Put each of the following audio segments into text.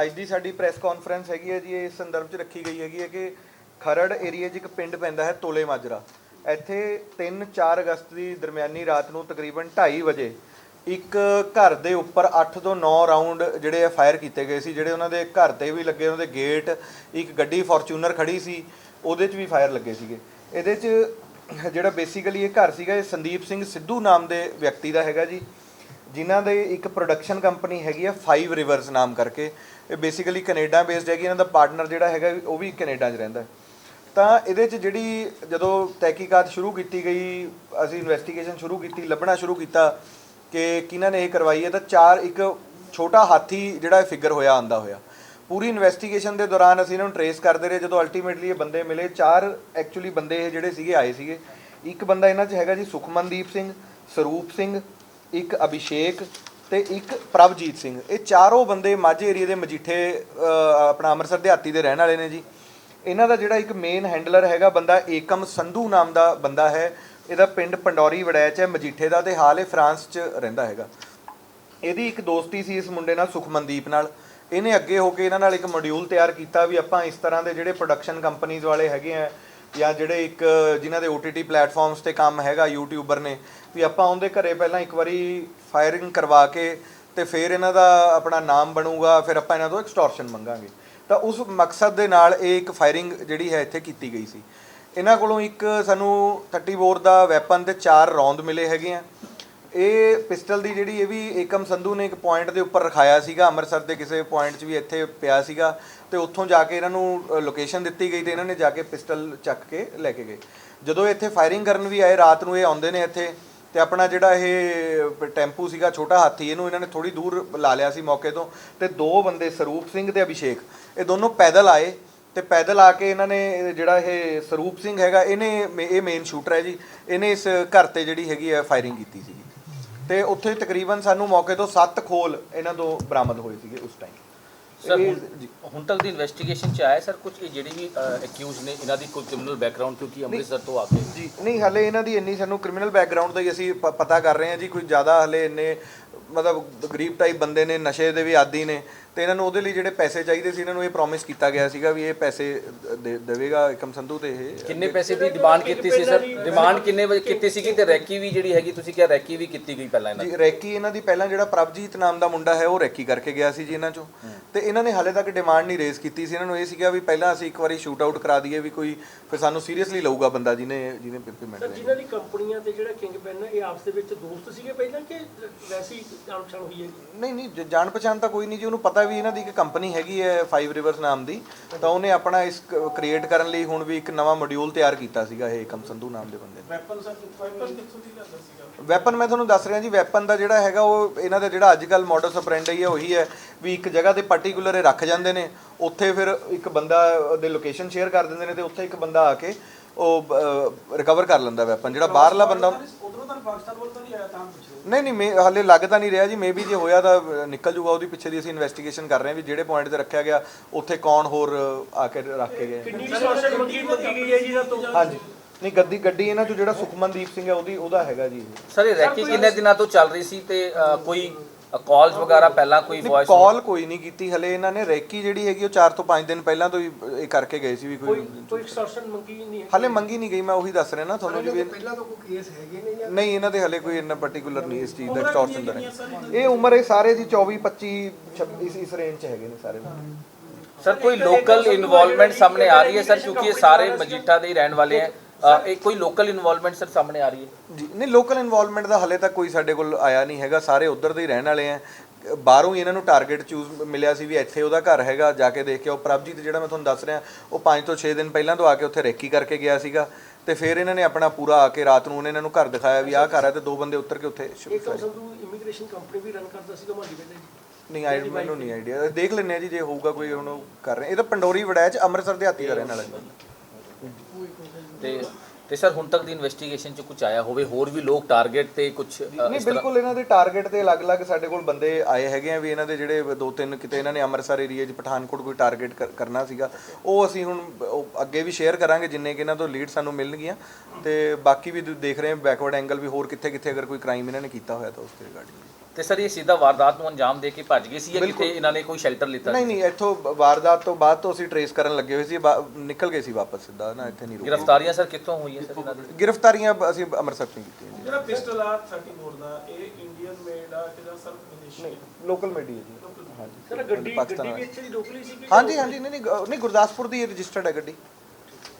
ਅੱਜ ਦੀ ਸਾਡੀ press conference ਹੈਗੀ ਹੈ ਜੀ, ਇਹ ਇਸ ਸੰਦਰਭ 'ਚ ਰੱਖੀ ਗਈ ਹੈਗੀ ਹੈ ਕਿ ਖਰੜ ਏਰੀਆ 'ਚ ਇੱਕ ਪਿੰਡ ਪੈਂਦਾ ਹੈ ਤੋਲੇ ਮਾਜਰਾ। ਇੱਥੇ 3-4 ਅਗਸਤ ਦੀ ਦਰਮਿਆਨੀ ਰਾਤ ਨੂੰ ਤਕਰੀਬਨ 2:30 ਵਜੇ ਇੱਕ ਘਰ ਦੇ ਉੱਪਰ 8 ਤੋਂ 9 ਰਾਉਂਡ ਜਿਹੜੇ ਆ ਫਾਇਰ ਕੀਤੇ ਗਏ ਸੀ, ਜਿਹੜੇ ਉਹਨਾਂ ਦੇ ਘਰ ਤੇ ਵੀ ਲੱਗੇ, ਉਹਨਾਂ ਦੇ ਗੇਟ ਇੱਕ ਗੱਡੀ ਫੋਰਚੂਨਰ ਖੜੀ ਸੀ, ਉਹਦੇ 'ਚ ਵੀ ਫਾਇਰ ਲੱਗੇ ਸੀਗੇ। ਇਹਦੇ 'ਚ ਜਿਹੜਾ ਬੇਸਿਕਲੀ ਇਹ ਘਰ ਸੀਗਾ, ਇਹ ਸੰਦੀਪ ਸਿੰਘ ਸਿੱਧੂ ਨਾਮ ਦੇ ਵਿਅਕਤੀ ਦਾ ਹੈਗਾ ਜੀ, ਜਿਨ੍ਹਾਂ ਦੇ ਇੱਕ ਪ੍ਰੋਡਕਸ਼ਨ ਕੰਪਨੀ ਹੈਗੀ ਆ 5 ਰਿਵਰਸ ਨਾਮ ਕਰਕੇ। ਇਹ ਬੇਸਿਕਲੀ ਕੈਨੇਡਾ ਬੇਸਡ ਹੈਗੀ, ਇਹਨਾਂ ਦਾ ਪਾਰਟਨਰ ਜਿਹੜਾ ਹੈਗਾ ਉਹ ਵੀ ਕੈਨੇਡਾ 'ਚ ਰਹਿੰਦਾ ਤਾਂ ਇਹਦੇ 'ਚ ਜਿਹੜੀ ਜਦੋਂ ਤਹਿਕੀਕਾਤ ਸ਼ੁਰੂ ਕੀਤੀ ਗਈ, ਅਸੀਂ ਇਨਵੈਸਟੀਗੇਸ਼ਨ ਸ਼ੁਰੂ ਕੀਤੀ, ਲੱਭਣਾ ਸ਼ੁਰੂ ਕੀਤਾ ਕਿ ਕਿਹਨਾਂ ਨੇ ਇਹ ਕਰਵਾਈ ਹੈ, ਤਾਂ ਚਾਰ ਇੱਕ ਛੋਟਾ ਹਾਥੀ ਜਿਹੜਾ ਫਿਗਰ ਹੋਇਆ, ਆਂਦਾ ਹੋਇਆ। ਪੂਰੀ ਇਨਵੈਸਟੀਗੇਸ਼ਨ ਦੇ ਦੌਰਾਨ ਅਸੀਂ ਇਹਨਾਂ ਨੂੰ ਟਰੇਸ ਕਰਦੇ ਰਹੇ, ਜਦੋਂ ਅਲਟੀਮੇਟਲੀ ਇਹ ਬੰਦੇ ਮਿਲੇ, ਚਾਰ ਐਕਚੁਅਲੀ ਬੰਦੇ ਇਹ ਜਿਹੜੇ ਸੀਗੇ, ਆਏ ਸੀਗੇ। ਇੱਕ ਬੰਦਾ ਇਹਨਾਂ 'ਚ ਹੈਗਾ ਜੀ ਸੁਖਮਨਦੀਪ ਸਿੰਘ, ਸਰੂਪ ਸਿੰਘ, ਇੱਕ ਅਭਿਸ਼ੇਕ ਤੇ ਇੱਕ ਪ੍ਰਭਜੀਤ ਸਿੰਘ। ਇਹ ਚਾਰੋਂ ਬੰਦੇ ਮਾਝੇ ਏਰੀਆ ਦੇ ਮਜੀਠੇ ਆਪਣਾ ਅੰਮ੍ਰਿਤਸਰ ਦਿਹਾਤੀ ਦੇ ਰਹਿਣ ਵਾਲੇ ਨੇ ਜੀ। ਇਹਨਾਂ ਦਾ ਜਿਹੜਾ ਇੱਕ ਮੇਨ ਹੈਂਡਲਰ ਹੈਗਾ ਬੰਦਾ ਏਕਮ ਸੰਧੂ ਨਾਮ ਦਾ ਬੰਦਾ ਹੈ। ਇਹਦਾ ਪਿੰਡ ਪੰਡੌਰੀ ਵੜੈਚ ਹੈ, ਮਜੀਠੇ ਦਾ ਤੇ ਹਾਲ ਇਹ ਫਰਾਂਸ 'ਚ ਰਹਿੰਦਾ ਹੈਗਾ। ਇਹਦੀ ਇੱਕ ਦੋਸਤੀ ਸੀ ਇਸ ਮੁੰਡੇ ਨਾਲ, ਸੁਖਮਨਦੀਪ ਨਾਲ। ਇਹਨੇ ਅੱਗੇ ਹੋ ਕੇ ਇਹਨਾਂ ਨਾਲ ਇੱਕ ਮੋਡਿਊਲ ਤਿਆਰ ਕੀਤਾ ਵੀ ਆਪਾਂ ਇਸ ਤਰ੍ਹਾਂ ਦੇ ਜਿਹੜੇ ਪ੍ਰੋਡਕਸ਼ਨ ਕੰਪਨੀਆਂ ਵਾਲੇ ਹੈਗੇ ਆ ਜਾਂ ਜਿਹੜੇ ਇੱਕ ਜਿਨ੍ਹਾਂ ਦੇ OTT ਪਲੇਟਫਾਰਮਸ ਤੇ ਕੰਮ ਹੈਗਾ ਯੂਟਿਊਬਰ ਨੇ, ਵੀ ਆਪਾਂ ਉਹਦੇ ਘਰੇ ਪਹਿਲਾਂ ਇੱਕ ਵਾਰੀ ਫਾਇਰਿੰਗ ਕਰਵਾ ਕੇ ਤੇ ਫਿਰ ਇਹਨਾਂ ਦਾ ਆਪਣਾ ਨਾਮ ਬਣੂਗਾ, ਫਿਰ ਆਪਾਂ ਇਹਨਾਂ ਤੋਂ ਐਕਸਟੋਰਸ਼ਨ ਮੰਗਾਂਗੇ। ਤਾਂ ਉਸ ਮਕਸਦ ਦੇ ਨਾਲ ਇਹ ਇੱਕ ਫਾਇਰਿੰਗ ਜਿਹੜੀ ਹੈ ਇੱਥੇ ਕੀਤੀ ਗਈ ਸੀ। ਇਹਨਾਂ ਕੋਲੋਂ ਇੱਕ ਸਾਨੂੰ 30 ਬੋਰ ਦਾ ਵੈਪਨ ਤੇ ਚਾਰ ਰੌਂਦ ਮਿਲੇ ਹੈਗੇ ਆ। ਇਹ ਪਿਸਟਲ ਦੀ ਜਿਹੜੀ ਇਹ ਵੀ ਏਕਮ ਸੰਧੂ ਨੇ ਇੱਕ ਪੁਆਇੰਟ ਦੇ ਉੱਪਰ ਰਖਾਇਆ ਸੀਗਾ, ਅੰਮ੍ਰਿਤਸਰ ਦੇ ਕਿਸੇ ਪੁਆਇੰਟ 'ਚ ਵੀ ਇੱਥੇ ਪਿਆ ਸੀਗਾ ਤੇ ਉੱਥੋਂ ਜਾ ਕੇ ਇਹਨਾਂ ਨੂੰ ਲੋਕੇਸ਼ਨ ਦਿੱਤੀ ਗਈ ਤੇ ਇਹਨਾਂ ਨੇ ਜਾ ਕੇ ਪਿਸਟਲ ਚੱਕ ਕੇ ਲੈ ਕੇ ਗਏ। ਜਦੋਂ ਇਹ ਇੱਥੇ ਫਾਇਰਿੰਗ ਕਰਨ ਵੀ ਆਏ, ਰਾਤ ਨੂੰ ਇਹ ਆਉਂਦੇ ਨੇ ਇੱਥੇ ਤੇ ਆਪਣਾ ਜਿਹੜਾ ਇਹ ਟੈਂਪੂ ਸੀਗਾ, ਛੋਟਾ ਹਾਥੀ, ਇਹਨੂੰ ਇਹਨਾਂ ਨੇ ਥੋੜੀ ਦੂਰ ਲਾ ਲਿਆ ਸੀ ਮੌਕੇ ਤੋਂ ਤੇ ਦੋ ਬੰਦੇ, ਸਰੂਪ ਸਿੰਘ ਤੇ ਅਭਿਸ਼ੇਕ, ਇਹ ਦੋਨੋਂ ਪੈਦਲ ਆਏ ਤੇ ਪੈਦਲ ਆ ਕੇ ਇਹਨਾਂ ਨੇ ਜਿਹੜਾ ਇਹ ਸਰੂਪ ਸਿੰਘ ਹੈਗਾ, ਇਹਨੇ ਮੇ- ਇਹ ਮੇਨ ਸ਼ੂਟਰ ਹੈ ਜੀ, ਇਹਨੇ ਇਸ ਘਰ ਤੇ ਜਿਹੜੀ ਹੈਗੀ ਹੈ ਫਾਇਰਿੰਗ ਕੀਤੀ ਸੀਗੀ। ਤੇ ਉੱਥੇ ਤਕਰੀਬਨ ਸਾਨੂੰ ਮੌਕੇ ਤੋਂ 7 ਖੋਲ ਇਹਨਾਂ ਤੋਂ ਬਰਾਮਦ ਹੋਏ ਸੀਗੇ ਉਸ ਟਾਈਮ ਸਰ ਇਹ- ਹੁਣ- ਤੱਕ ਦੀ ਇਨਵੈਸਟੀਗੇਸ਼ਨ ਚ ਆਇਆ ਸਰ ਕੁਝ ਜਿਹੜੇ ਵੀ ਅਕਿਊਜ਼ ਨੇ ਇਹਨਾਂ ਦੀ ਕੋਈ ਕ੍ਰਿਮੀਨਲ ਬੈਕਗ੍ਰਾਉਂਡ ਕਿਉਂਕਿ ਅੰਮ੍ਰਿਤਸਰ ਤੋਂ ਆ ਕੇ? ਜੀ ਨਹੀਂ ਹਲੇ ਇਹਨਾਂ ਦੀ ਇੰਨੀ ਸਾਨੂੰ ਕ੍ਰਿਮੀਨਲ ਬੈਕਗ੍ਰਾਉਂਡ ਦਾ ਹੀ ਅਸੀਂ ਪਤਾ ਕਰ ਰਹੇ ਹਾਂ ਜੀ ਕੋਈ ਜ਼ਿਆਦਾ ਹਲੇ ਇੰਨੇ ਮਤਲਬ ਗਰੀਬ ਟਾਈਪ ਬੰਦੇ ਨੇ ਨਸ਼ੇ ਦੇ ਵੀ ਆਦੀ ਨੇ ਤੇ ਇਹਨਾਂ ਨੂੰ ਉਹਦੇ ਲਈ ਜਿਹੜੇ ਪੈਸੇ ਚਾਹੀਦੇ ਸੀ ਇਹਨਾਂ ਨੂੰ ਇਹ ਪ੍ਰੋਮਿਸ ਕੀਤਾ ਗਿਆ ਸੀਗਾ ਵੀ ਇਹ ਪੈਸੇ ਦੇ- ਦੇਵੇਗਾ ਏਕਮ ਸੰਧੂ ਤੇ ਇਹ। ਕਿੰਨੇ ਪੈਸੇ ਦੀ ਡਿਮਾਂਡ ਕੀਤੀ ਸੀ ਸਰ? ਡਿਮਾਂਡ ਕਿੰਨੇ ਵਜੇ ਕੀਤੀ ਸੀਗੀ ਤੇ ਰੈਕੀ ਵੀ ਜਿਹੜੀ ਹੈਗੀ ਤੁਸੀਂ ਕਿਹਾ ਰੈਕੀ ਵੀ ਕੀਤੀ ਗਈ ਪਹਿਲਾਂ ਇਹਨਾਂ ਦੀ? ਜੀ ਰੈਕੀ ਇਹਨਾਂ ਦੀ ਪਹਿਲਾਂ ਜਿਹੜਾ ਪ੍ਰਭਜੀਤ ਨਾਮ ਦਾ ਮੁੰਡਾ ਹੈ ਉਹ ਰੈਕੀ ਕਰਕੇ ਗਿਆ ਸੀ ਜੀ ਇਹਨਾਂ ਚੋਂ। ਤੇ ਇਹਨਾਂ ਨੇ ਹਾਲੇ ਤੱਕ ਡਿਮਾਂਡ ਨਹੀਂ ਰੇਜ਼ ਕੀਤੀ ਸੀ। ਇਹਨਾਂ ਨੂੰ ਇਹ ਸੀਗਾ ਵੀ ਪਹਿਲਾਂ ਅਸੀਂ ਇੱਕ ਵਾਰੀ ਸ਼ੂਟ ਆਊਟ ਕਰਾ ਦਈਏ ਵੀ ਕੋਈ ਫਿਰ ਸਾਨੂੰ ਸੀਰੀਅਸਲੀ ਲਊਗਾ ਬੰਦਾ ਜਿਹਨੇ ਜਿਹਨੇ ਪੇਮੈਂਟ ਸਰ ਦੇਣੀ। ਜਿਨ੍ਹਾਂ ਦੀ ਕੰਪਨੀਆਂ ਤੇ ਜਿਹੜਾ ਕਿੰਗ ਪੈਨ ਇਹ ਆਪਸ ਦੇ ਵਿੱਚ ਦੋਸਤ ਸੀਗੇ ਪਹਿਲਾਂ ਕਿ ਵੈਸੀ ਜਾਣ ਪਛਾਣ ਹੋਈ ਹੈ? ਜੀ? ਨਹੀਂ ਨਹੀਂ ਜ- ਜਾਣ ਪਛਾਣ ਤਾਂ ਕੋਈ ਨਹੀਂ ਜੀ ਉਹਨੂੰ ਪਤਾ ਵੀ ਇਹਨਾਂ ਦੀ ਇੱਕ ਕੰਪਨੀ ਹੈਗੀ ਹੈ 5 ਰਿਵਰਸ ਨਾਮ ਦੀ। ਤਾਂ ਉਹਨੇ ਆਪਣਾ ਇਸ ਕ੍ਰੀਏਟ ਕਰਨ ਲਈ ਹੁਣ ਵੀ ਇੱਕ ਨਵਾਂ ਮੋਡਿਊਲ ਤਿਆਰ ਕੀਤਾ ਸੀਗਾ ਇਹ ਏਕਮ ਸੰਧੂ ਨਾਮ ਦੇ ਬੰਦੇ ਨੇ। ਵੈਪਨ ਸਰ ਵੈਪਨ ਕਿੱਥੋਂ ਦੀ ਲਿਆਂਦਾ ਸੀਗਾ? ਵੈਪਨ ਮੈਂ ਤੁਹਾਨੂੰ ਦੱਸ ਰਿਹਾ ਜੀ ਵੈਪਨ ਦਾ ਜਿਹੜਾ ਹੈਗਾ ਉਹ ਇਹਨਾਂ ਦਾ ਜਿਹੜਾ ਅੱਜ ਕੱਲ ਮਾਡਲ ਸਪਰੈਂਡਈ ਹੈ ਉਹੀ ਹੈ ਵੀ ਇੱਕ ਜਗ੍ਹਾ ਤੇ ਪਾਰਟਿਕੂਲਰ ਇਹ ਰੱਖ ਜਾਂਦੇ ਨੇ ਉੱਥੇ ਫਿਰ ਇੱਕ ਬੰਦਾ ਉਹਦੇ ਲੋਕੇਸ਼ਨ ਸ਼ੇਅਰ ਕਰ ਦਿੰਦੇ ਨੇ ਤੇ ਉੱਥੇ ਇੱਕ ਬੰਦਾ ਆ ਕੇ ਉਹ ਰਿਕਵਰ ਕਰ ਲੈਂਦਾ ਵੈਪਨ ਜਿਹੜਾ ਬਾਹਰਲਾ ਬੰਦਾ ਉਧਰੋਂ ਤਾਂ ਪਾਕਿਸਤਾਨ ਵੱਲ ਤਾਂ ਨਹੀਂ ਆਇਆ ਤਾਂ ਪੁੱਛ ਨਹੀਂ ਨਹੀਂ ਮੇ ਹਾਲੇ ਲੱਗ ਤਾਂ ਨਹੀਂ ਰਿਹਾ ਜੀ ਮੇਬੀ ਜੇ ਹੋਇਆ ਤਾਂ ਨਿਕਲ ਜੂਗਾ ਉਹਦੀ ਪਿੱਛੇ ਦੀ ਅਸੀਂ ਇਨਵੈਸਟੀਗੇਸ਼ਨ ਕਰ ਰਹੇ ਹਾਂ ਵੀ ਜਿਹੜੇ ਪੁਆਇੰਟ ਤੇ ਰੱਖਿਆ ਗਿਆ ਉੱਥੇ ਕੌਣ ਹੋਰ ਆ ਕੇ ਰੱਖ ਕੇ ਗਏ। ਕਿੰਨੀ ਸੋਸ਼ਲ ਮੰਗੀ ਮੰਗੀ ਗਈ ਹੈ ਜੀ ਇਹਨਾਂ ਤੋਂ? ਹਾਂਜੀ। ਨਹੀਂ ਗੱਡੀ ਗੱਡੀ ਇਹਨਾਂ ਚੋਂ ਜਿਹੜਾ ਸੁਖਮਨਦੀਪ ਸਿੰਘ ਹੈ ਉਹਦੀ ਉਹਦਾ ਹੈਗਾ ਜੀ ਇਹ। ਸਰ ਇਹ ਰੈਕੀ ਕਿੰਨੇ ਦਿਨਾਂ ਤੋਂ ਚੱਲ ਰਹੀ ਸੀ ਤੇ ਅ, ਕੋਈ ਕਾਲਸ ਵਗੈਰਾ ਪਹਿਲਾਂ ਕੋਈ ਵੌਇਸ ਕਾਲ ਕੋਈ ਨਹੀਂ ਕੀਤੀ ਹਲੇ ਇਹਨਾਂ ਨੇ ਰੈਕੀ ਜਿਹੜੀ ਹੈਗੀ ਉਹ 4 ਤੋਂ 5 ਦਿਨ ਪਹਿਲਾਂ ਤੋਂ ਹੀ ਇਹ ਕਰਕੇ ਗਏ ਸੀ ਵੀ ਕੋਈ ਕੋਈ ਐਕਸਟਰਸ਼ਨ ਮੰਗੀ ਨਹੀਂ ਹੈ ਹਲੇ ਮੰਗੀ ਨਹੀਂ ਗਈ ਮੈਂ ਉਹੀ ਦੱਸ ਰਿਹਾ ਨਾ ਤੁਹਾਨੂੰ ਜੀ ਵੀ ਪਹਿਲਾਂ ਤਾਂ ਕੋਈ ਕੇਸ ਹੈਗੇ ਨੇ ਜਾਂ ਨਹੀਂ ਇਹਨਾਂ ਦੇ ਹਲੇ ਕੋਈ ਇੰਨਾ ਪਾਰਟਿਕੂਲਰ ਨਹੀਂ ਇਸ ਚੀਜ਼ ਦਾ ਐਕਸਟੋਰਸ਼ਨ ਦਾ ਨਹੀਂ ਇਹ ਉਮਰ ਇਹ ਸਾਰੇ ਦੀ 24 25 26 ਇਸ ਇਸ ਰੇਂਜ ਚ ਹੈਗੇ ਨੇ ਸਾਰੇ। ਸਰ ਕੋਈ ਲੋਕਲ ਇਨਵੋਲਵਮੈਂਟ ਸਾਹਮਣੇ ਆ ਰਹੀ ਹੈ ਸਰ ਕਿਉਂਕਿ ਇਹ ਸਾਰੇ ਮਜੀਠਾ ਦੇ ਹੀ ਰਹਿਣ ਵਾਲੇ ਹੈ। ਇਹ ਕੋਈ ਲੋਕਲ ਇਨਵੋਲਵਮੈਂਟ ਸਰ ਸਾਹਮਣੇ ਆ ਰਹੀ ਹੈ? ਜੀ ਨਹੀਂ ਲੋਕਲ ਇਨਵੋਲਵਮੈਂਟ ਦਾ ਹਲੇ ਤੱਕ ਕੋਈ ਸਾਡੇ ਕੋਲ ਆਇਆ ਨਹੀਂ ਹੈਗਾ। ਸਾਰੇ ਉਧਰ ਦੇ ਹੀ ਰਹਿਣ ਵਾਲੇ ਆ। ਬਾਹਰੋਂ ਹੀ ਇਹਨਾਂ ਨੂੰ ਟਾਰਗੇਟ ਚੂਜ਼ ਮਿਲਿਆ ਸੀ ਵੀ ਇੱਥੇ ਉਹਦਾ ਘਰ ਹੈਗਾ ਜਾ ਕੇ ਦੇਖ ਕੇ ਉਹ ਪ੍ਰਭਜੀਤ ਜਿਹੜਾ ਮੈਂ ਤੁਹਾਨੂੰ ਦੱਸ ਰਿਹਾ ਉਹ 5 ਤੋਂ 6 ਦਿਨ ਪਹਿਲਾਂ ਤੋਂ ਆ ਕੇ ਉੱਥੇ ਰੇਕੀ ਕਰਕੇ ਗਿਆ ਸੀਗਾ ਤੇ ਫਿਰ ਇਹਨਾਂ ਨੇ ਆਪਣਾ ਪੂਰਾ ਆ ਕੇ ਰਾਤ ਨੂੰ ਉਹਨੇ ਇਹਨਾਂ ਨੂੰ ਘਰ ਦਿਖਾਇਆ ਵੀ ਆਹ ਘਰ ਹੈ ਤੇ ਦੋ ਬੰਦੇ ਉੱਤਰ ਕੇ ਉੱਥੇ shift Ekam Sandhu immigration company ਵੀ ਰਨ ਕਰਦਾ ਸੀਗਾ ਮਾਲੀ ਵੇਲੇ ਜੀ। ਨਹੀਂ ਆਈ ਮੈਨੂੰ ਨਹੀਂ ਆਈਡੀਆ ਦੇਖ ਲੈਂਦੇ ਆ ਜੀ ਜੇ ਹੋਊਗਾ ਕੋਈ ਹੁਣ ਉਹ ਕਰ ਰਹੇ। ਇਹ ਤਾਂ ਪੰਡੋਰੀ ਵੜੈਚ ਅੰਮ੍ਰਿਤਸਰ ਦੇ ਹਾਤੀ ਦਾ ਰਹਿਣ ਵਾਲਾ ਜੀ। ਤੇ ਤੇ ਸਰ ਹੁਣ ਤੱਕ ਦੀ ਇਨਵੈਸਟੀਗੇਸ਼ਨ ਚ ਕੁਝ ਆਇਆ ਹੋਵੇ ਹੋਰ ਵੀ ਲੋਕ ਟਾਰਗੇਟ ਤੇ ਕੁਝ ਨਹੀਂ ਬਿਲਕੁਲ ਇਹਨਾਂ ਦੇ ਟਾਰਗੇਟ ਤੇ ਅਲੱਗ-ਅਲੱਗ ਸਾਡੇ ਕੋਲ ਬੰਦੇ ਆਏ ਹੈਗੇ ਆ ਵੀ ਇਹਨਾਂ ਦੇ ਜਿਹੜੇ ਦੋ ਤਿੰਨ ਕਿਤੇ ਇਹਨਾਂ ਨੇ ਅੰਮ੍ਰਿਤਸਰ ਏਰੀਆ 'ਚ ਪਠਾਨਕੋਟ ਕੋਈ ਟਾਰਗੇਟ ਕਰਨਾ ਸੀਗਾ। ਉਹ ਅਸੀਂ ਹੁਣ ਅੱਗੇ ਵੀ ਸ਼ੇਅਰ ਕਰਾਂਗੇ ਜਿੰਨੇ ਕਿ ਇਹਨਾਂ ਤੋਂ ਲੀਡ ਸਾਨੂੰ ਮਿਲਣਗੀਆਂ। ਤੇ ਬਾਕੀ ਵੀ ਦੇਖ ਰਹੇ ਹਾਂ ਬੈਕਵਰਡ ਐਂਗਲ ਵੀ ਹੋਰ ਕਿੱਥੇ-ਕਿੱਥੇ ਅਗਰ ਕੋਈ ਕ੍ਰਾਈਮ ਇਹਨਾਂ ਨੇ ਕੀਤਾ ਹੋਇਆ ਤਾਂ ਉਸ ਤੇ ਰਿਗਾਰਡਿੰਗ ਤੇ ਸਰ ਇਹ ਸਿੱਧਾ ਵਾਰਦਾਤ ਨੂੰ ਅੰਜਾਮ ਦੇ ਕੇ ਭੱਜ ਗਏ ਸੀ ਜਾਂ ਕਿਤੇ ਇਹਨਾਂ ਨੇ ਕੋਈ ਸ਼ੈਲਟਰ ਲਿੱਤਾ ਨਹੀਂ ਨਹੀਂ ਇੱਥੋਂ ਵਾਰਦਾਤ ਤੋਂ ਬਾਅਦ ਤੋਂ ਅਸੀਂ ਟਰੇਸ ਕਰਨ ਲੱਗੇ ਹੋਏ ਸੀ ਨਿਕਲ ਗਏ ਸੀ ਵਾਪਸ ਸਿੱਧਾ ਨਾ ਇੱਥੇ ਨਹੀਂ ਰੁਕੇ। ਗ੍ਰਿਫਤਾਰੀਆਂ ਸਰ ਕਿੱਥੋਂ ਹੋਈਆਂ ਸਰ ਇਹਨਾਂ ਦੀ? ਗ੍ਰਿਫਤਾਰੀਆਂ ਅਸੀਂ ਅੰਮ੍ਰਿਤਸਰ ਤੋਂ ਹੀ ਕੀਤੀਆਂ ਜੀ। ਜਿਹੜਾ ਪਿਸਟਲ ਆ 34 ਦਾ ਇਹ ਇੰਡੀਅਨ ਮੇਡ ਆ ਕਿ ਜਾਂ ਸਰ ਵਿਦੇਸ਼ੀ ਲੋਕਲ ਮੀਡੀਆ ਜੀ। ਹਾਂਜੀ ਸਰ ਗੱਡੀ ਗੱਡੀ ਵੀ ਇੱਥੇ ਦੀ ਲੋਕਲੀ ਸੀ ਕਿ ਹਾਂਜੀ ਹਾਂਜੀ ਨਹੀਂ ਨਹੀਂ ਗੁਰਦਾਸਪੁਰ ਦੀ ਰਜਿਸਟਰਡ ਹੈ ਗੱਡੀ।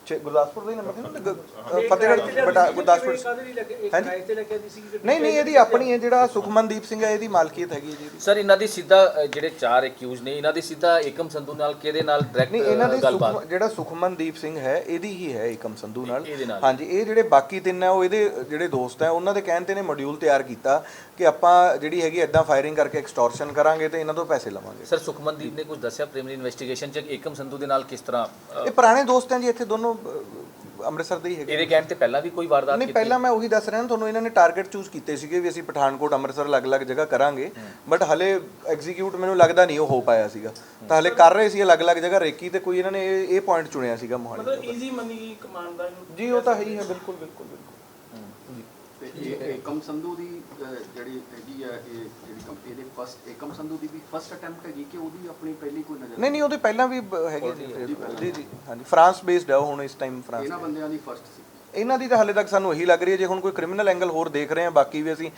ਛੇ- ਗੁਰਦਾਸਪੁਰ ਦਾ ਨੰਬਰ ਨਾ ਤੇ ਅ, ਫਤਿਹਗੜ੍ਹ ਬਟਾ ਗੁਰਦਾਸਪੁਰ ਕਾਹਦੇ ਲਈ ਲੱਗੇ ਇੱਕ ਹਾਂਜੀ। ਕਿਰਾਏ ਤੇ ਲੱਗਿਆ ਦੀ ਸੀ ਗੱਡੀ ਨਹੀਂ ਨਹੀਂ ਇਹਦੀ ਆਪਣੀ ਹੈ ਜਿਹੜਾ ਸੁਖਮਨਦੀਪ ਸਿੰਘ ਹੈ ਇਹਦੀ ਮਾਲਕੀਅਤ ਹੈਗੀ ਹੈ ਜੀ। ਸਰ ਇਹਨਾਂ ਦੀ ਸਿੱਧਾ ਜਿਹੜੇ ਚਾਰ ਐਕਿਊਜ਼ ਨੇ ਇਹਨਾਂ ਦੀ ਸਿੱਧਾ ਏਕਮ ਸੰਧੂ ਨਾਲ ਕਿਹਦੇ ਨਾਲ ਨਹੀਂ ਇਹਨਾਂ ਦੇ ਡਾਇਰੈਕਟ ਜਿਹੜਾ ਸੁਖਮਨਦੀਪ ਸਿੰਘ ਹੈ ਇਹਦੀ ਹੀ ਹੈ ਏਕਮ ਸੰਧੂ ਨਾਲ। ਹਾਂਜੀ ਇਹ ਜਿਹੜੇ ਬਾਕੀ ਤਿੰਨ ਹੈ ਉਹ ਇਹਦੇ ਜਿਹੜੇ ਦੋਸਤ ਹੈ ਉਹਨਾਂ ਦੇ ਕਹਿਣ ਤੇ ਨੇ ਮੋਡਿਊਲ ਤਿਆਰ ਕੀਤਾ ਕਿ ਆਪਾਂ ਜਿਹੜੀ ਹੈਗੀ ਐਦਾਂ ਫਾਇਰਿੰਗ ਕਰਕੇ ਐਕਸਟੋਰਸ਼ਨ ਕਰਾਂਗੇ ਤੇ ਇਹਨਾਂ ਤੋਂ ਪੈਸੇ ਲਵਾਂਗੇ ਸਰ ਸੁਖਮਨਦੀਪ ਨੇ ਕੁਝ ਦੱਸਿਆ ਪ੍ਰੀਮਰੀ ਇਨਵੈਸਟੀਗੇਸ਼ਨ ਚ ਏਕਮ ਸੰਧੂ ਦੇ ਨਾਲ ਕਿਸ ਤਰ੍ਹਾਂ ਇਹ ਪੁਰਾਣੇ ਦੋਸਤ ਹੈ ਜੀ ਇੱਥੇ ਦੋਨੋਂ ਅੰਮ੍ਰਿਤਸਰ ਦੇ ਹੀ ਹੈਗੇ ਇਹਦੇ ਕਹਿਣ ਤੇ ਪਹਿਲਾਂ ਵੀ ਕੋਈ ਵਾਰਦਾਤ ਨਹੀਂ ਪਹਿਲਾਂ ਮੈਂ ਉਹੀ ਦੱਸ ਰਿਹਾ ਤੁਹਾਨੂੰ ਇਹਨਾਂ ਨੇ ਟਾਰਗੇਟ ਚੂਜ਼ ਕੀਤੇ ਸੀਗੇ ਵੀ ਅਸੀਂ ਪਠਾਨਕੋਟ ਅੰਮ੍ਰਿਤਸਰ ਅਲੱਗ-ਅਲੱਗ ਜਗ੍ਹਾ ਕਰਾਂਗੇ। ਬਟ ਹਲੇ ਐਗਜ਼ੀਕਿਊਟ ਮੈਨੂੰ ਲੱਗਦਾ ਨਹੀਂ ਉਹ ਹੋ ਪਾਇਆ ਸੀਗਾ। ਤਾਂ ਹਲੇ ਕਰ ਰਹੇ ਸੀ ਅਲੱਗ-ਅਲੱਗ ਜਗ੍ਹਾ ਰੇਕੀ ਤੇ ਕੋਈ ਇਹਨਾਂ ਨੇ ਇਹ ਪੁਆਇੰਟ ਚੁਣਿਆ ਸੀਗਾ ਮੋਹਾਲੀ ਮਤਲਬ ਈਜ਼ੀ ਮੰਨੀ ਕਮਾਂਡ ਦਾ ਜੀ ਉਹ ਤਾਂ ਹੈ ਹੀ ਹੈ ਬਿਲਕੁਲ ਬਿਲਕੁਲ ਬਿਲਕੁਲ। ਤੇ ਇਹ ਏਕਮ ਸੰਧੂ ਦੀ ਜਿਹੜੀ ਹੈਗੀ ਆ ਇਹ ਜਿਹੜੀ ਕੰਪਨੀ ਦੇ ਫਸਟ ਏਕਮ ਸੰਧੂ ਦੀ ਵੀ ਫਸਟ ਅਟੈਂਪਟ ਹੈਗੀ ਕਿ ਉਹਦੀ ਆਪਣੀ ਪਹਿਲੀ ਕੋਈ ਨਜ਼ਰ ਨਹੀਂ ਨਹੀਂ ਉਹਦੇ ਪਹਿਲਾਂ ਵੀ ਹੈਗੇ ਜੀ ਜੀ ਜੀ ਹਾਂਜੀ। ਫਰਾਂਸ ਬੇਸਡ ਹੈ ਉਹ ਹੁਣ ਇਸ ਟਾਈਮ ਫਰਾਂਸ ਇਹਨਾਂ ਬੰਦਿਆਂ ਦੀ ਫਸਟ ਸੀ। ਇਹਨਾਂ ਦੀ ਤਾਂ ਹਾਲੇ ਤੱਕ ਸਾਨੂੰ ਇਹੀ ਲੱਗ ਰਹੀ ਹੈ ਜੇ ਹੁਣ ਕੋਈ ਕ੍ਰਿਮੀਨਲ ਐਂਗਲ ਹੋਰ ਦੇਖ ਰਹੇ ਹਾਂ ਬਾਕੀ ਵੀ ਅਸੀਂ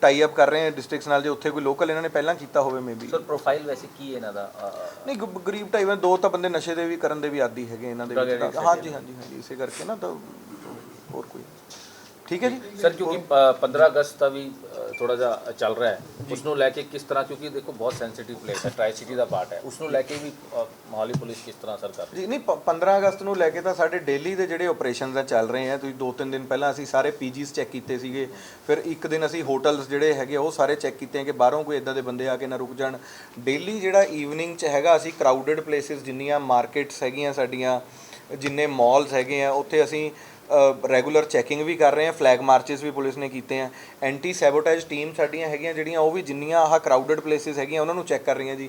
ਟਾਈ ਅਪ ਕਰ ਰਹੇ ਹਾਂ ਡਿਸਟ੍ਰਿਕਟਸ ਨਾਲ ਜੇ ਉੱਥੇ ਕੋਈ ਲੋਕਲ ਇਹਨਾਂ ਨੇ ਪਹਿਲਾਂ ਕੀਤਾ ਹੋਵੇ ਮੇਬੀ ਸਰ ਪ੍ਰੋਫਾਈਲ ਵੈਸੇ ਕੀ ਹੈ ਇਹਨਾਂ ਦਾ? ਨਹੀਂ ਗਰੀਬ ਟਾਈਪ ਦੋ ਤਾਂ ਬੰਦੇ ਨਸ਼ੇ ਦੇ ਵੀ ਕਰਨ ਦੇ ਵੀ ਆਦੀ ਹੈਗੇ ਇਹਨਾਂ ਦੇ Drug ਵਿੱਚ ਤਾਂ। addicts ਹਾਂਜੀ ਹਾਂਜੀ ਹਾਂਜੀ ਇਸੇ ਕਰਕੇ ਨਾ ਤਾਂ ਹੋਰ ਕੋਈ। ਠੀਕ ਹੈ ਜੀ? ਸਰ ਕਿਉਂਕਿ ਅ, 15 ਅਗਸਤ ਦਾ ਵੀ ਥੋੜਾ ਜਿਹਾ ਚੱਲ ਰਿਹਾ ਹੈ। ਉਸ ਨੂੰ ਲੈ ਕੇ ਕਿਸ ਤਰ੍ਹਾਂ ਕਿਉਂਕਿ ਦੇਖੋ ਬਹੁਤ ਸੈਂਸਿਟਿਵ ਪਲੇਸ ਹੈ ਟ੍ਰਾਈ ਸਿਟੀ ਦਾ ਪਾਰਟ ਹੈ। ਉਸ ਨੂੰ ਲੈ ਕੇ ਵੀ ਮੋਹਾਲੀ ਪੁਲਿਸ ਕਿਸ ਤਰ੍ਹਾਂ ਸਰ ਕਰ ਜੀ ਨਹੀਂ ਪ- 15 ਅਗਸਤ ਨੂੰ ਲੈ ਕੇ ਤਾਂ ਸਾਡੇ ਡੇਲੀ ਦੇ ਜਿਹੜੇ ਆਪਰੇਸ਼ਨਸ ਆ ਚੱਲ ਰਹੇ ਆ ਤੁਸੀਂ ਦੋ ਤਿੰਨ ਦਿਨ ਪਹਿਲਾਂ ਅਸੀਂ ਸਾਰੇ ਪੀਜੀਸ ਚੈੱਕ ਕੀਤੇ ਸੀਗੇ। ਫਿਰ ਇੱਕ ਦਿਨ ਅਸੀਂ ਹੋਟਲਸ ਜਿਹੜੇ ਹੈਗੇ ਉਹ ਸਾਰੇ ਚੈੱਕ ਕੀਤੇ ਕਿ ਬਾਹਰੋਂ ਕੋਈ ਇਦਾਂ ਦੇ ਬੰਦੇ ਆ ਕੇ ਨਾ ਰੁਕ ਜਾਣ। ਡੇਲੀ ਜਿਹੜਾ ਈਵਨਿੰਗ 'ਚ ਹੈਗਾ ਅਸੀਂ ਕਰਾਊਡਡ ਪਲੇਸਿਸ ਜਿੰਨੀਆਂ ਮਾਰਕੀਟਸ ਹੈਗੀਆਂ ਸਾਡੀਆਂ ਜਿੰਨੇ ਮਾਲਸ ਹੈਗੇ ਆ ਉੱਥੇ ਅਸੀਂ ਰੈਗੂਲਰ ਚੈਕਿੰਗ ਵੀ ਕਰ ਰਹੇ ਆ ਫਲੈਗ ਮਾਰਚਸ ਵੀ ਪੁਲਿਸ ਨੇ ਕੀਤੇ ਆ। ਐਂਟੀ ਸੈਬੋਟੇਜ ਟੀਮ ਸਾਡੀਆਂ ਹੈਗੀਆਂ ਜਿਹੜੀਆਂ, ਉਹ ਵੀ ਜਿੰਨੀਆਂ ਆਹ ਕਰਾਊਡਡ ਪਲੇਸਿਸ ਹੈਗੀਆਂ, ਉਹਨਾਂ ਨੂੰ ਚੈੱਕ ਕਰ ਰਹੀਆਂ ਜੀ।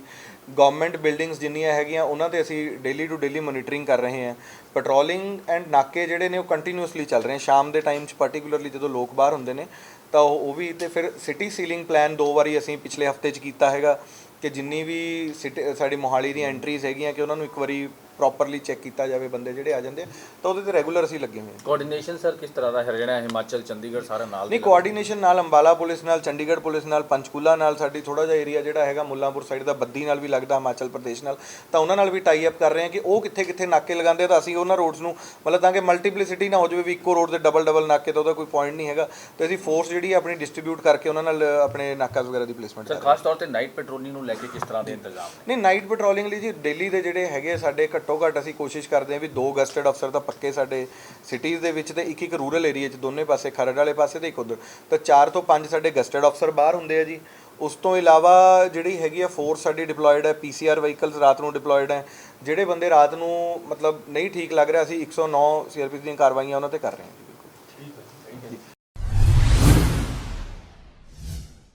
ਗਵਰਨਮੈਂਟ ਬਿਲਡਿੰਗਸ ਜਿੰਨੀਆਂ ਹੈਗੀਆਂ, ਉਹਨਾਂ ਤੇ ਅਸੀਂ ਡੇਲੀ ਟੂ ਡੇਲੀ ਮੋਨੀਟਰਿੰਗ ਕਰ ਰਹੇ ਹਾਂ ਪੈਟਰੋਲਿੰਗ ਐਂਡ ਨਾਕੇ ਜਿਹੜੇ ਨੇ, ਉਹ ਕੰਟੀਨਿਊਸਲੀ ਚੱਲ ਰਹੇ ਆ। ਸ਼ਾਮ ਦੇ ਟਾਈਮ 'ਚ ਪਾਰਟਿਕੂਲਰਲੀ ਜਦੋਂ ਲੋਕ ਬਾਹਰ ਹੁੰਦੇ ਨੇ, ਤਾਂ ਉਹ ਉਹ ਵੀ ਤੇ ਫਿਰ ਸਿਟੀ ਸੀਲਿੰਗ ਪਲਾਨ ਦੋ ਵਾਰੀ ਅਸੀਂ ਪਿਛਲੇ ਹਫ਼ਤੇ 'ਚ ਕੀਤਾ ਹੈਗਾ ਕਿ ਜਿੰਨੀ ਵੀ ਸਿਟੀ ਸਾਡੀ ਮੋਹਾਲੀ ਦੀਆਂ ਐਂਟਰੀਜ਼ ਹੈਗੀਆਂ, ਕਿ ਉਹਨਾਂ ਨੂੰ ਇੱਕ ਵਾਰੀ ਪ੍ਰੋਪਰਲੀ ਚੈੱਕ ਕੀਤਾ ਜਾਵੇ ਬੰਦੇ ਜਿਹੜੇ ਆ ਜਾਂਦੇ ਆ, ਤਾਂ ਉਹਦੇ ਤੇ ਰੈਗੂਲਰ ਅਸੀਂ ਲੱਗੇ ਹੋਏ ਹਾਂ। ਕੋਆਰਡੀਨੇਸ਼ਨ ਸਰ ਕਿਸ ਤਰ੍ਹਾਂ ਦਾ ਹਰਿਆਣਾ ਹਿਮਾਚਲ ਚੰਡੀਗੜ੍ਹ ਸਾਰਾ ਨਾਲ ਨਹੀਂ ਕੋਆਰਡੀਨੇਸ਼ਨ ਨਾਲ ਅੰਬਾਲਾ ਪੁਲਿਸ ਨਾਲ ਚੰਡੀਗੜ੍ਹ ਪੁਲਿਸ ਨਾਲ ਪੰਚਕੂਲਾ ਨਾਲ ਸਾਡੀ ਥੋੜਾ ਜਿਹਾ ਏਰੀਆ ਜਿਹੜਾ ਹੈਗਾ ਮੁੱਲਾਂਪੁਰ ਸਾਈਡ ਦਾ ਬੱਦੀ ਨਾਲ ਵੀ ਲੱਗਦਾ ਹਿਮਾਚਲ ਪ੍ਰਦੇਸ਼ ਨਾਲ। ਤਾਂ ਉਹਨਾਂ ਨਾਲ ਵੀ ਟਾਈ ਅਪ ਕਰ ਰਹੇ ਹਾਂ ਕਿ ਉਹ ਕਿੱਥੇ ਕਿੱਥੇ ਨਾਕੇ ਲਗਾਉਂਦੇ ਆ ਤਾਂ ਅਸੀਂ ਉਹਨਾਂ ਰੋਡਸ ਨੂੰ ਮਤਲਬ ਤਾਂ ਕਿ ਮਲਟੀਪਲਿਸਿਟੀ ਨਾ ਹੋ ਜਾਵੇ ਵੀ ਇੱਕੋ ਰੋਡ ਤੇ ਡਬਲ ਡਬਲ ਨਾਕੇ ਤਾਂ ਉਹਦਾ ਕੋਈ ਪੁਆਇੰਟ ਨਹੀਂ ਹੈਗਾ। ਤੇ ਅਸੀਂ ਫੋਰਸ ਜਿਹੜੀ ਹੈ ਆਪਣੀ ਡਿਸਟ੍ਰੀਬਿਊਟ ਕਰਕੇ ਉਹਨਾਂ ਨਾਲ ਆਪਣੇ ਨਾਕਾਸ ਵਗੈਰਾ ਦੀ ਪਲੇਸਮੈਂਟ ਸਰ ਖਾਸ ਤੌਰ ਤੇ ਨਾਈਟ ਪੈਟਰੋਲਿੰਗ ਨੂੰ ਲੈ ਕੇ ਕਿਸ ਤਰ੍ਹਾਂ ਦੇ ਇੰਤਜ਼ਾਮ ਨੇ? ਨਹੀਂ ਨਾਈਟ ਪੈਟਰੋਲਿੰਗ ਲਈ ਜੀ ਦਿੱਲੀ ਦੇ ਜਿਹੜੇ ਹੈਗੇ ਸਾਡੇ ਘੱਟੋ ਘੱਟੋ ਘੱਟ ਅਸੀਂ ਕੋਸ਼ਿਸ਼ ਕਰਦੇ ਹਾਂ ਵੀ ਦੋ ਗਸਟਡ ਅਫਸਰ ਤਾਂ ਪੱਕੇ ਸਾਡੇ ਸਿਟੀਜ਼ ਦੇ ਵਿੱਚ ਤੇ ਇੱਕ ਇੱਕ ਰੂਰਲ ਏਰੀਆ 'ਚ, ਦੋਨੇ ਪਾਸੇ, ਖਰੜ ਵਾਲੇ ਪਾਸੇ ਤੇ ਇੱਕ ਉਧਰ। ਤਾਂ ਚਾਰ ਤੋਂ ਪੰਜ ਸਾਡੇ ਗਸਟਡ ਅਫਸਰ ਬਾਹਰ ਹੁੰਦੇ ਆ ਜੀ। ਉਸ ਤੋਂ ਇਲਾਵਾ ਜਿਹੜੀ ਹੈਗੀ ਆ ਫੋਰਸ ਸਾਡੀ ਡਿਪਲੋਇਡ ਹੈ ਪੀਸੀਆਰ ਵਹੀਕਲਸ ਰਾਤ ਨੂੰ ਡਿਪਲੋਇਡ ਹੈ। ਜਿਹੜੇ ਬੰਦੇ ਰਾਤ ਨੂੰ ਮਤਲਬ ਨਹੀਂ ਠੀਕ ਲੱਗ ਰਿਹਾ ਸੀ 109 ਸੀਆਰਪੀ ਦੀਆਂ ਕਾਰਵਾਈਆਂ ਉਹਨਾਂ ਤੇ ਕਰ ਰਹੇ ਹਾਂ।